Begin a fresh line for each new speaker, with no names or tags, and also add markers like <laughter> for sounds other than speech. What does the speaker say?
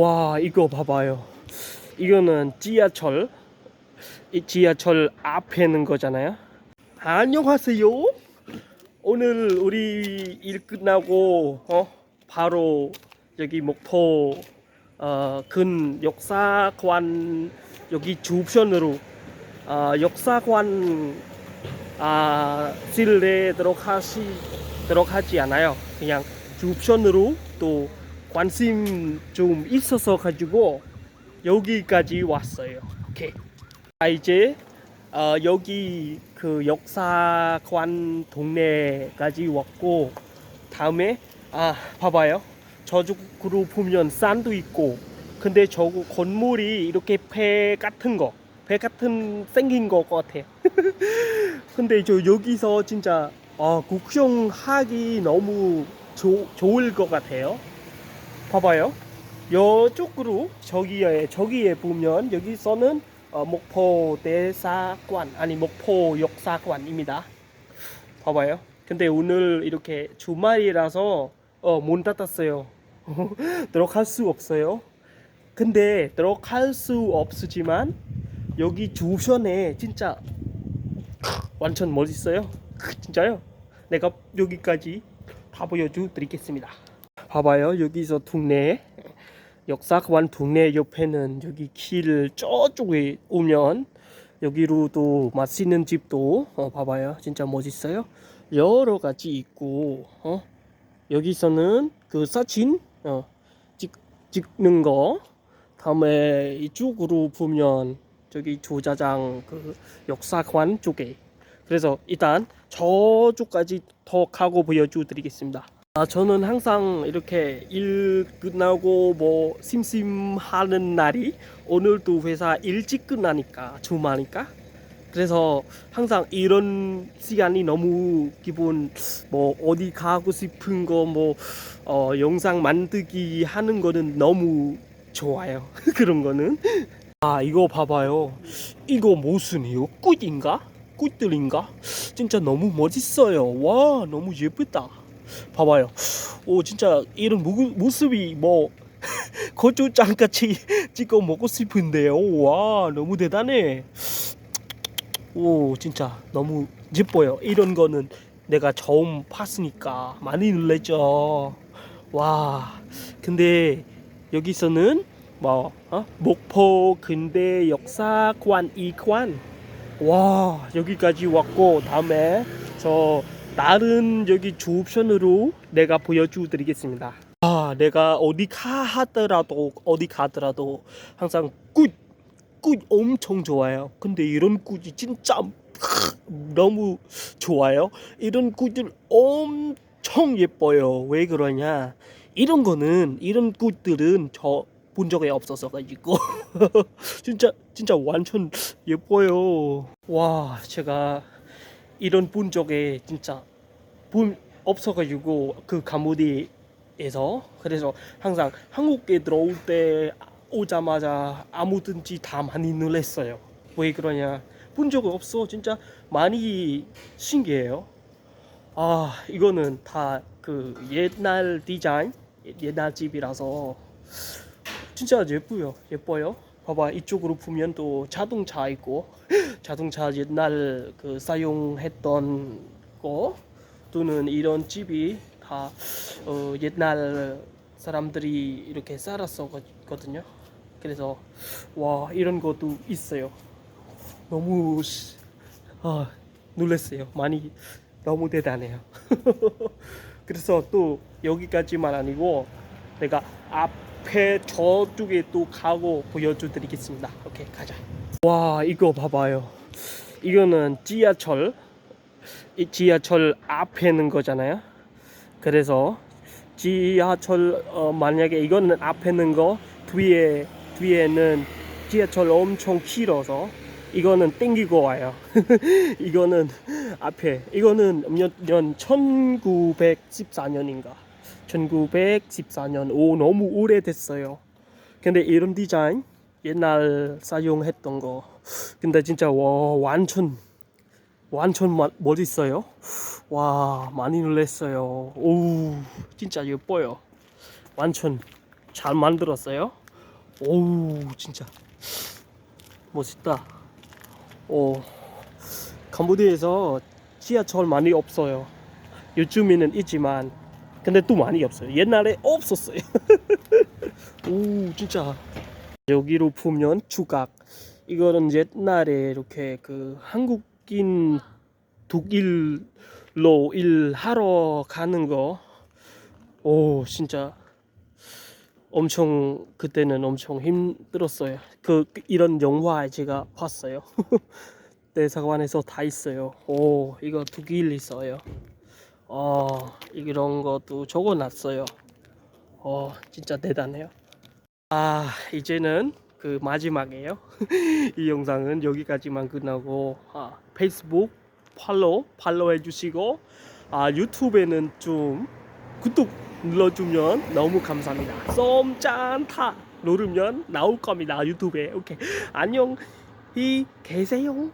와 이거 봐봐요. 이거는 지하철. 이 지하철 앞에 있는 거잖아요. 안녕하세요. 오늘 우리 일 끝나고 어 바로 여기 목포 어 근 역사관 여기 주변으로 어 역사관 아 실내 들어가시 들어가지 않아요. 그냥 주변으로 또 관심 좀 있어서 가지고 여기까지 왔어요. 오케이. 아 이제 어, 여기 그 역사관 동네까지 왔고 다음에 아 봐봐요. 저쪽으로 보면 산도 있고 근데 저거 건물이 이렇게 배 같은 거, 배 같은 생긴 거 같아요. <laughs> 근데 저 여기서 진짜 어, 구경하기 너무 조, 좋을 것 같아요. 봐봐요. 이쪽으로 저기에 저기에 보면 여기서는 어, 목포 대사관 아니 목포 역사관입니다. 봐봐요. 근데 오늘 이렇게 주말이라서 어, 문 닫았어요. <laughs> 들어갈 수 없어요. 근데 들어갈 수 없지만 여기 주변에 진짜 완전 멋있어요. <laughs> 진짜요. 내가 여기까지 다 보여줘 드리겠습니다. 봐봐요. 여기서 동네 역사관 동네 옆에는 여기 길 저쪽에 오면 여기로도 맛있는 집도 어, 봐봐요. 진짜 멋있어요. 여러 가지 있고 어? 여기서는 그 사진 어, 찍, 찍는 거 다음에 이쪽으로 보면 저기 조자장 그 역사관 쪽에 그래서 일단 저쪽까지 더 가고 보여줘 드리겠습니다. 아, 저는 항상 이렇게 일 끝나고 뭐 심심하는 날이 오늘도 회사 일찍 끝나니까 주말이니까. 그래서 항상 이런 시간이 너무 기본 뭐 어디 가고 싶은 거 뭐 어, 영상 만들기 하는 거는 너무 좋아요. <laughs> 그런 거는. 아 이거 봐봐요. 이거 무슨 이요? 꽃인가? 꽃들인가? 진짜 너무 멋있어요. 와 너무 예쁘다 봐봐요. 오 진짜 이런 모, 모습이 뭐 <laughs> 고추장 같이 <laughs> 찍어 먹고 싶은데요. 와 너무 대단해. 오 진짜 너무 예뻐요. 이런 거는 내가 처음 봤으니까 많이 놀랬죠. 와 근데 여기서는 뭐 어? 목포 근대 역사관 이관 와 여기까지 왔고 다음에 저 다른 여기 주 옵션으로 내가 보여주 드리겠습니다. 아, 내가 어디 가 하더라도 어디 가더라도 항상 굿, 굿 엄청 좋아요. 근데 이런 굿이 진짜 너무 좋아요. 이런 굿들 엄청 예뻐요. 왜 그러냐? 이런 거는 이런 굿들은 저 본 적이 없어서 가지고 <laughs> 진짜 진짜 완전 예뻐요. 와, 제가 이런 본 적에 진짜 본 없어가지고 그 가무디에서 그래서 항상 한국에 들어올 때 오자마자 아무든지 다 많이 놀랬어요. 왜 그러냐? 본 적이 없어. 진짜 많이 신기해요. 아 이거는 다 그 옛날 디자인 옛날 집이라서 진짜 예뻐요. 예뻐요. 봐봐 이쪽으로 보면 또 자동차 있고 자동차 옛날 그 사용했던 거 또는 이런 집이 다 어, 옛날 사람들이 이렇게 살았었거든요. 그래서 와 이런 것도 있어요. 너무 시- 아 놀랐어요. 많이 너무 대단해요. <laughs> 그래서 또 여기까지만 아니고 내가 앞에 저쪽에 또 가고 보여줘 드리겠습니다. 오케이 가자. 와 이거 봐봐요. 이거는 지하철 이 지하철 앞에 있는 거잖아요. 그래서 지하철 어, 만약에 이거는 앞에 있는 거 뒤에 뒤에는 지하철 엄청 길어서 이거는 땡기고 와요. <laughs> 이거는 앞에 이거는 몇 년 1914년인가 1914년 오 너무 오래됐어요. 근데 이런 디자인 옛날 사용했던 거 근데 진짜 와 완전 완전 마- 멋있어요. 와 많이 놀랐어요. 오 진짜 예뻐요. 완전 잘 만들었어요. 오우 진짜 멋있다. 오 캄보디아에서 지하철 많이 없어요. 요즘에는 있지만 근데 또 많이 없어요. 옛날에 없었어요. <laughs> 오 진짜 여기로 보면 주각 이거는 옛날에 이렇게 그 한국인 독일로 일하러 가는 거. 오 진짜 엄청 그때는 엄청 힘들었어요. 그 이런 영화 제가 봤어요. <laughs> 대사관에서 다 있어요. 오 이거 독일 있어요. 어 이런 것도 적어놨어요. 어 진짜 대단해요. 아 이제는 그 마지막이에요. <laughs> 이 영상은 여기까지만 끝나고 아, 페이스북 팔로우 팔로우 해주시고 아 유튜브에는 좀 구독 눌러주면 너무 감사합니다. 썸짠타 누르면 나올 겁니다 유튜브에. 오케이 안녕 히 계세요.